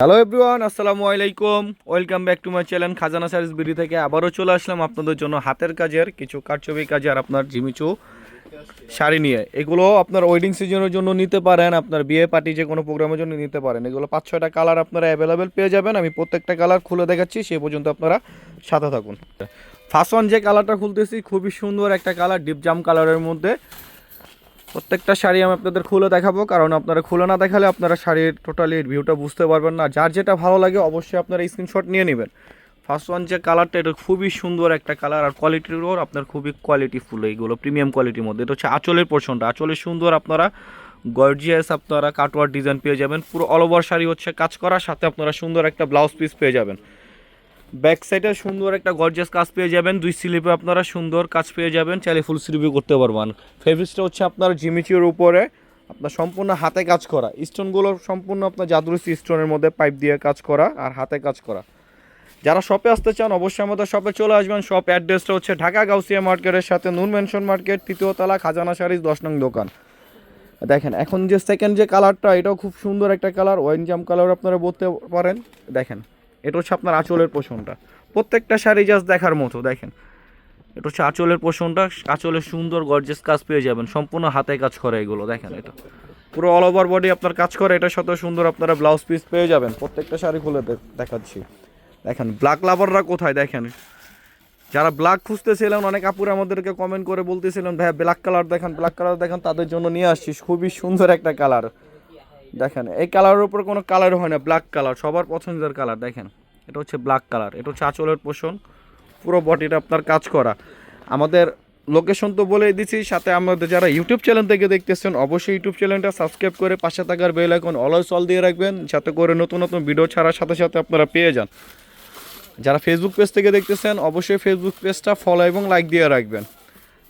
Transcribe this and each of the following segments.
Hello everyone আসসালামু আলাইকুম। Welcome back to my channel Khazana service BD থেকে আবারও চলে আসলাম আপনাদের জন্য হাতের কাজের কিছু কারচবি কাজে আর আপনার ঝিমিচু শাড়ি নিয়ে। এগুলো আপনার ওয়েডিং সিজনের জন্য নিতে পারেন, আপনার বিয়ে পার্টি যে কোনো প্রোগ্রামের জন্য নিতে পারেন। এগুলো পাঁচ, ছয়টা কালার আপনারা অ্যাভেলেবেল পেয়ে যাবেন। আমি প্রত্যেকটা কালার খুলে দেখাচ্ছি, সে পর্যন্ত আপনারা সাথে থাকুন। ফার্স্ট ওয়ান যে কালারটা খুলতেছি, খুবই সুন্দর একটা কালার ডিপ জাম কালারের মধ্যে প্রত্যেকটা শাড়ি আমি আপনাদের খুলে দেখাবো, কারণ আপনারা খুলে না দেখালে আপনারা শাড়ির টোটালি ভিউটা বুঝতে পারবেন না। যার যেটা ভালো লাগে অবশ্যই আপনারা স্ক্রিনশট নিয়ে নেবেন। ফার্স্ট ওয়ান যে কালারটা এটা খুবই সুন্দর একটা কালার আর কোয়ালিটিরও আপনার খুবই কোয়ালিটিফুল এইগুলো প্রিমিয়াম কোয়ালিটির মধ্যে। এটা হচ্ছে আঁচলের পোর্শনটা আঁচলের সুন্দর আপনারা গর্জিয়াস আপনারা কাটওয়ার ডিজাইন পেয়ে যাবেন। পুরো অল ওভার শাড়ি হচ্ছে কাজ করা সাথে আপনারা সুন্দর একটা ব্লাউজ পিস পেয়ে যাবেন। ব্যাক সাইডে সুন্দর একটা গর্জিয়াস কাজ পেয়ে যাবেন। দুই স্লিপে আপনারা সুন্দর কাজ পেয়ে যাবেন, চাইলে ফুল স্লিপও করতে পারবেন। ফেব্রিক্সটা হচ্ছে আপনার জিমিচির উপরে। আপনার সম্পূর্ণ হাতে কাজ করা। স্টোনগুলো সম্পূর্ণ আপনার জাদুরসি স্টোনের মধ্যে পাইপ দিয়ে কাজ করা আর হাতে কাজ করা। যারা শপে আসতে চান, অবশ্যই আমাদের শপে চলে আসবেন। শপ অ্যাড্রেসটা হচ্ছে ঢাকা গাউসিয়া মার্কেটের সাথে নূর মেনশন মার্কেট তৃতীয় তলা, খাজানা শাড়ির দশ নং দোকান। দেখেন, এখন যে সেকেন্ড যে কালারটা এটাও খুব সুন্দর একটা কালার ওয়াইন জাম কালার আপনারা বলতে পারেন। দেখেন এটা হচ্ছে আপনার আঁচলের পোষণটা। প্রত্যেকটা শাড়ি জাস্ট দেখার মতো, দেখেন। এটা হচ্ছে আঁচলের পোষণটা, আঁচলের সুন্দর গর্জেস কাজ পেয়ে যাবেন। সম্পূর্ণ হাতে কাজ করে এগুলো, দেখেন এটা। পুরো অল ওভার বডি আপনার কাজ করে, এটার সাথে সুন্দর আপনারা ব্লাউজ পিস পেয়ে যাবেন। প্রত্যেকটা শাড়ি খুলে দেখাচ্ছি। দেখেন ব্ল্যাক লাভাররা কোথায়? দেখেন। যারা ব্ল্যাক খুঁজতেছিলেন, অনেক আপুরা আমাদেরকে কমেন্ট করে বলতেছিলেন ভাই ব্ল্যাক কালার দেখেন ব্ল্যাক কালার দেখেন, তাদের জন্য নিয়ে আসছি খুবই সুন্দর একটা কালার দেখেন, এই কালারের উপর কোনো কালার হয় না ব্ল্যাক কালার সবার পছন্দের কালার দেখেন। এটা হচ্ছে ব্ল্যাক কালার এটা হচ্ছে আঁচলের পোষণ, পুরো বডিটা আপনার কাজ করা। আমাদের লোকেশন তো বলে দিচ্ছি সাথে আমাদের যারা ইউটিউব চ্যানেল থেকে দেখতেছেন, অবশ্যই ইউটিউব চ্যানেলটা সাবস্ক্রাইব করে পাশে থাকার বেল আইকন অলওয়েজ অল দিয়ে রাখবেন, যাতে করে নতুন নতুন ভিডিও ছাড়ার সাথে সাথে আপনারা পেয়ে যান। যারা ফেসবুক পেজ থেকে দেখতেছেন, অবশ্যই ফেসবুক পেজটা ফলো এবং লাইক দিয়ে রাখবেন।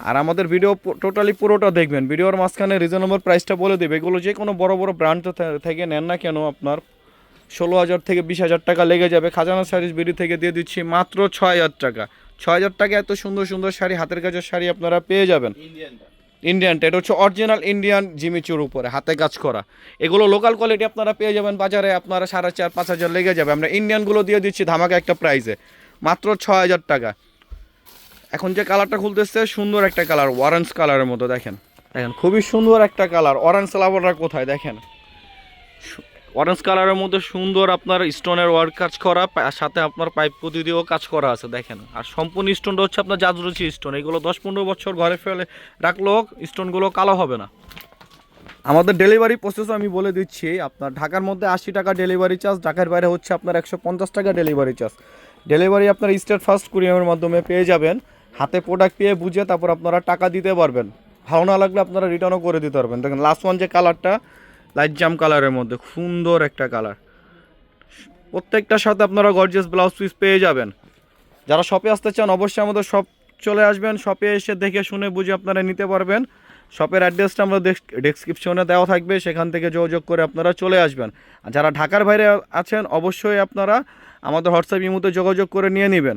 আর আমাদের ভিডিও টোটালি পুরোটা দেখবেন। ভিডিওর মাঝখানে রিজনেবল প্রাইসটা বলে দেবে। এগুলো যে কোনো বড় বড় ব্র্যান্ড থেকে নেন না কেন আপনার? ষোলো হাজার থেকে বিশ হাজার টাকা লেগে যাবে। খাজানা শাড়ির বিড়ি থেকে দিয়ে দিচ্ছি মাত্র ছয় হাজার টাকা। ছয় হাজার টাকা এত সুন্দর সুন্দর শাড়ি হাতের কাজের শাড়ি আপনারা পেয়ে যাবেন। ইন্ডিয়ানটা এটা হচ্ছে অরিজিনাল ইন্ডিয়ান জিমিচুর উপরে হাতে কাজ করা। এগুলো লোকাল কোয়ালিটি আপনারা পেয়ে যাবেন। বাজারে আপনারা সাড়ে চার পাঁচ হাজার লেগে যাবে। আমরা ইন্ডিয়ানগুলো দিয়ে দিচ্ছি ধামাকা একটা প্রাইসে মাত্র ছয় হাজার টাকা। এখন যে কালারটা খুলতেছে, সুন্দর একটা কালার অরেঞ্জ কালারের মতো, দেখেন। দেখেন, খুবই সুন্দর একটা কালার। অরেঞ্জ ফ্লাওয়ারটা কোথায়, দেখেন? অরেঞ্জ কালারের মধ্যে সুন্দর আপনার স্টোনের ওয়ার্ক কাজ করা সাথে আপনার পাইপ পদ্ধতি দিয়েও কাজ করা আছে, দেখেন। আর সম্পূর্ণ স্টোনটা হচ্ছে আপনার জাজরুচি স্টোন এগুলো দশ পনেরো বছর ঘরে ফেলে রাখলেও স্টোনগুলো কালো হবে না। আমাদের ডেলিভারি প্রসেস আমি বলে দিচ্ছি, আপনার ঢাকার মধ্যে আশি টাকা ডেলিভারি চার্জ ঢাকার বাইরে হচ্ছে আপনার একশো পঞ্চাশ টাকা ডেলিভারি চার্জ ডেলিভারি আপনার স্টেট ফার্স্ট কুরিয়ামের মাধ্যমে পেয়ে যাবেন। হাতে প্রোডাক্ট পেয়ে বুঝে তারপর আপনারা টাকা দিতে পারবেন। ভালো না লাগলে আপনারা রিটার্নও করে দিতে পারবেন। দেখেন লাস্ট ওয়ান যে কালারটা লাইট জাম কালারের মধ্যে সুন্দর একটা কালার প্রত্যেকটার সাথে আপনারা গর্জিয়াস ব্লাউজ পিস পেয়ে যাবেন। যারা শপে আসতে চান, অবশ্যই আমাদের শপ চলে আসবেন। শপে এসে দেখে শুনে বুঝে আপনারা নিতে পারবেন। শপের অ্যাড্রেসটা আমরা ডেসক্রিপশনে দেওয়া থাকবে। সেখান থেকে যোগাযোগ করে আপনারা চলে আসবেন। আর যারা ঢাকার বাইরে আছেন, অবশ্যই আপনারা আমাদের হোয়াটসঅ্যাপ ইমুতে যোগাযোগ করে নিয়ে নেবেন।